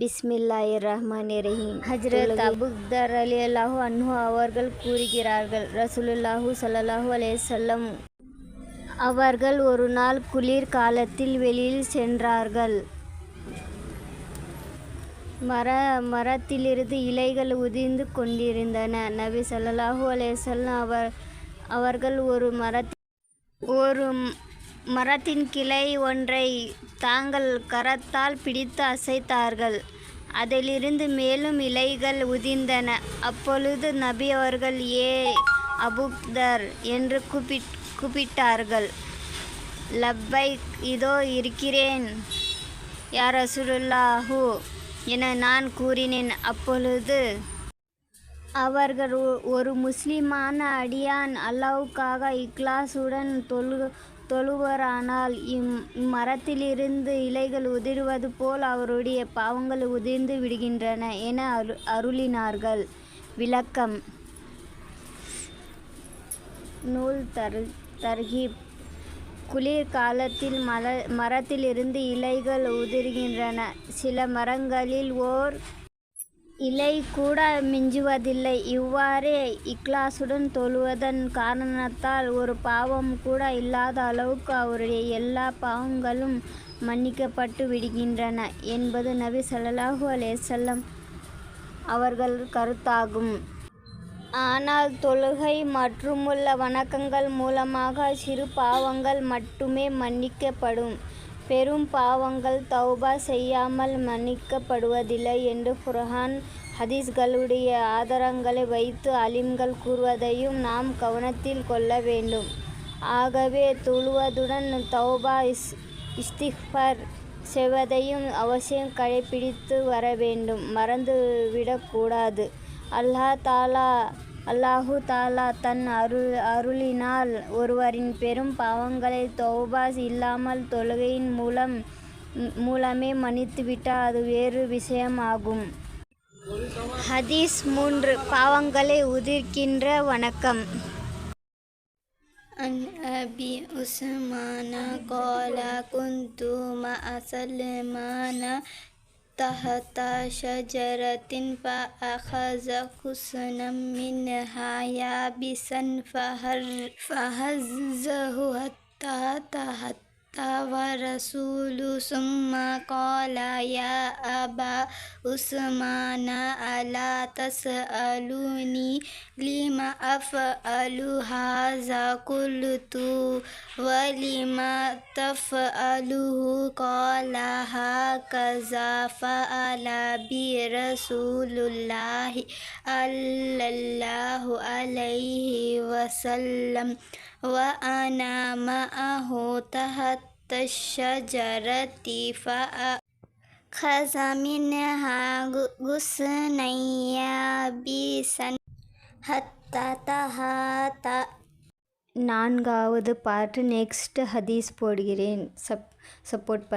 பிஸ்மில்லாஹிர் ரஹ்மானிர் ரஹீம் ஹஜ்ரத் அபுதர் அலி அல்லாஹு அன்ஹு அவர்கள் கூறுகிறார்கள் ரசூலுல்லாஹு ஸல்லல்லாஹு அலைஹி வஸல்லம். அவர்கள் ஒரு நாள் குளிர் காலத்தில் வெளியில் சென்றார்கள். மர மரத்திலிருந்து இலைகள் உதிர்ந்து கொண்டிருந்தன. நபி ஸல்லல்லாஹு அலைஹி வஸல்லம் அவர் அவர்கள் ஒரு மரத் ஒரு மரத்தின் கிளை ஒன்றை தாங்கள் கரத்தால் பிடித்து அசைத்தார்கள். அதிலிருந்து மேலும் இலைகள் உதிர்ந்தன. அப்பொழுது நபி அவர்கள் ஏ அபுக்தர் என்று கூப்பிட் கூப்பிட்டார்கள். லப்பை இதோ இருக்கிறேன் யார் ரசூலுல்லாஹு என நான் கூறினேன். அப்பொழுது அவர்கள் ஒ- ஒரு முஸ்லிமான அடியான் அல்லாவுக்காக இக்லாசுடன் தொழு தொழுவரானால் இம் இம்மரத்திலிருந்து இலைகள் உதிர்வது போல் அவருடைய பாவங்கள் உதிர்ந்து விடுகின்றன என அரு அருளினார்கள். விளக்கம். நூல் தரு தர்கீப். குளிர்காலத்தில் மல மரத்திலிருந்து இலைகள் உதிர்கின்றன. சில மரங்களில் ஓர் இலை கூட மிஞ்சுவதில்லை. இவ்வாறே இக்லாசுடன் தொழுவதன் காரணத்தால் ஒரு பாவம் கூட இல்லாத அளவுக்கு அவருடைய எல்லா பாவங்களும் மன்னிக்கப்பட்டு விடுகின்றன என்பது நபி சல்லாஹூ அலேசல்லம் அவர்கள் கருத்தாகும். ஆனால் தொழுகை மற்றுமுள்ள வணக்கங்கள் மூலமாக சிறு பாவங்கள் மட்டுமே மன்னிக்கப்படும். பெரும் பாவங்கள் தௌபா செய்யாமல் மன்னிக்கப்படுவதில்லை என்று ஃபுர்ஹான் ஹதீஸ்களுடைய ஆதாரங்களை வைத்து அலிம்கள் கூறுவதையும் நாம் கவனத்தில் கொள்ள வேண்டும். ஆகவே துழுவதுடன் தௌபா இஸ் இஸ்திஃபர் செய்வதையும் அவசியம் கடைபிடித்து வர வேண்டும். மறந்துவிடக்கூடாது. அல்லாஹ் தாலா அல்லாஹு தாலா தன் அருள் அருளினால் ஒருவரின் பெரும் பாவங்களை தௌபா இல்லாமல் தொழுகையின் மூலம் மூலமே மன்னித்துவிட்டால் அது வேறு விஷயமாகும் ஹதீஸ் மூன்று பாவங்களை உதிர்க்கின்ற வணக்கம் عن أبي عثمان قال كنت مع سلمان تحت شجرة فأخذ حسنا منها يابسا فهزه حتى تحت ورسول ثم قال يا أبا عثمان ألا تسألني لما أفعل هذا قلت ولما تفعله قال هكذا فعل بي رسول الله صلى الله عليه وسلم وأنا معه تحت الشجرة فأخذ منها غصنا يابسا حتى تهات நான்காவது பாட்டு நெக்ஸ்ட் ஹதீஸ் போடுகிறேன் சப் சப்போர்ட்